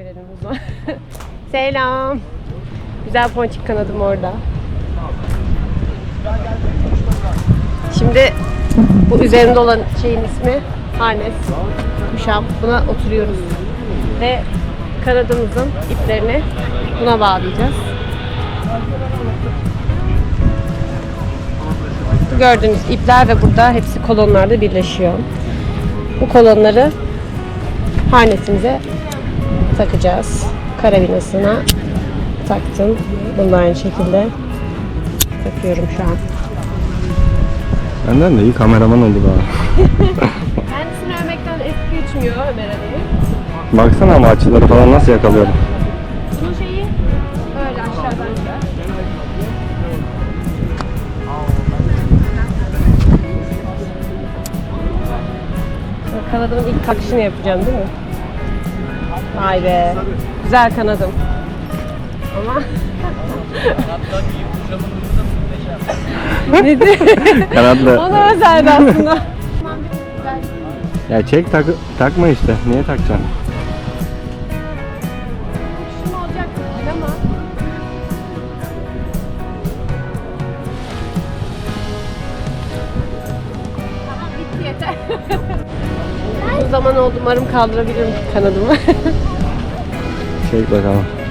o zaman. Selam. Güzel ponçik kanadım orada. Şimdi bu üzerinde olan şeyin ismi harnes, kuşam. Buna oturuyoruz. Ve kanadımızın iplerini buna bağlayacağız. Gördüğünüz ipler ve burada hepsi kolonlarda birleşiyor. Bu kolonları harnesimize takacağız. Karabinasına taktım. Bunu da aynı şekilde takıyorum şu an. Benden de iyi kameraman oldu daha. Kendisini övmekten eski geçmiyor Ömer Ali. Baksana ama açıları falan nasıl yakalıyorum. Bunun şeyi böyle aşağıdan gider. Kanadımın ilk kalkışını yapacağım değil mi? Vay be. Güzel kanadım. Ama... Neydi? Kanatlı. Ona özeldi aslında. Ya çek tak takma işte. Niye takacaksın? Yeter. Uzun zaman oldu umarım kaldırabilirim kanadımı. Çek bakalım.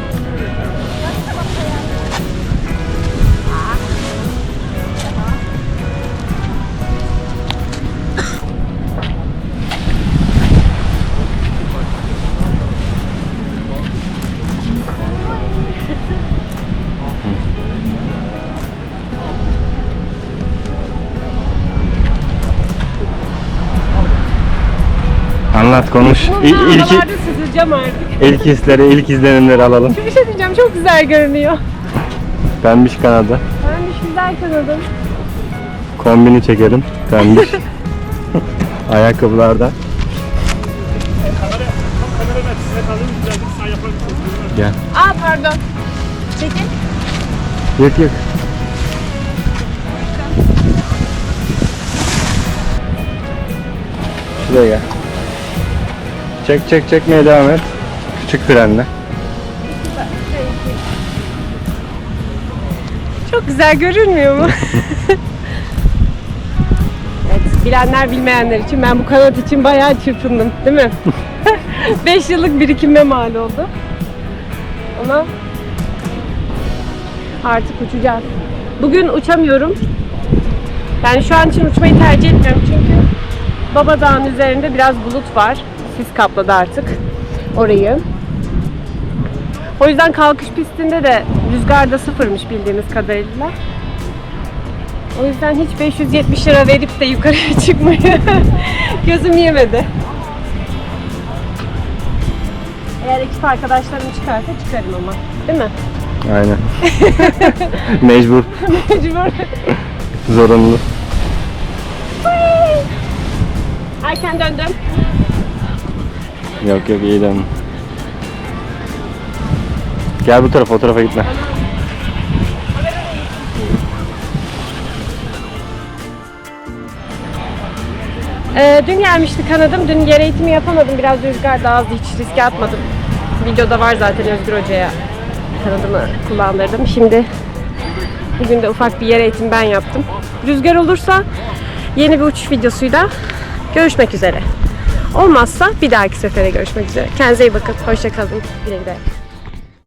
Anlat konuş. İ- ilk, süzüleceğim artık. ilk hisleri, ilk izlenimleri alalım. Bir şey diyeceğim çok güzel görünüyor. Pembiş kanadı. Benmiş güzel kanadım. Kombini çekelim. Pembiş. Ayakkabılarda. Gel. Aa pardon. Çekil. Yık yık. Şuraya gel. Çek çek çekmeye devam et. Küçük frenle. Çok güzel görünmüyor mu? evet, bilenler bilmeyenler için ben bu kanat için bayağı çırpındım değil mi? 5 yıllık birikime mal oldu. Ama artık uçacağız. Bugün uçamıyorum. Yani şu an için uçmayı tercih etmiyorum çünkü Baba Dağı'nın üzerinde biraz bulut var. Sis kapladı artık orayı. O yüzden kalkış pistinde de rüzgar da sıfırmış bildiğimiz kadarıyla. O yüzden hiç 570 lira verip de yukarıya çıkmayı gözüm yemedi. Eğer ekip arkadaşlarım çıkarsa çıkarım ama. Değil mi? Aynen. Mecbur. Mecbur. Zorunlu. Erken döndüm. Yok yok iyi dön. Gel bu tarafa o tarafa gitme. Ee, dün gelmişti kanadım. Dün yer eğitimi yapamadım. Biraz rüzgar da azdı. Hiç riske atmadım. Videoda var zaten Özgür Hoca'ya kanadımı kullandırdım. Şimdi bugün de ufak bir yer eğitimi ben yaptım. Rüzgar olursa yeni bir uçuş videosuyla görüşmek üzere. Olmazsa bir dahaki sefere görüşmek üzere. Kendinize iyi bakın. Hoşçakalın. Güle güle.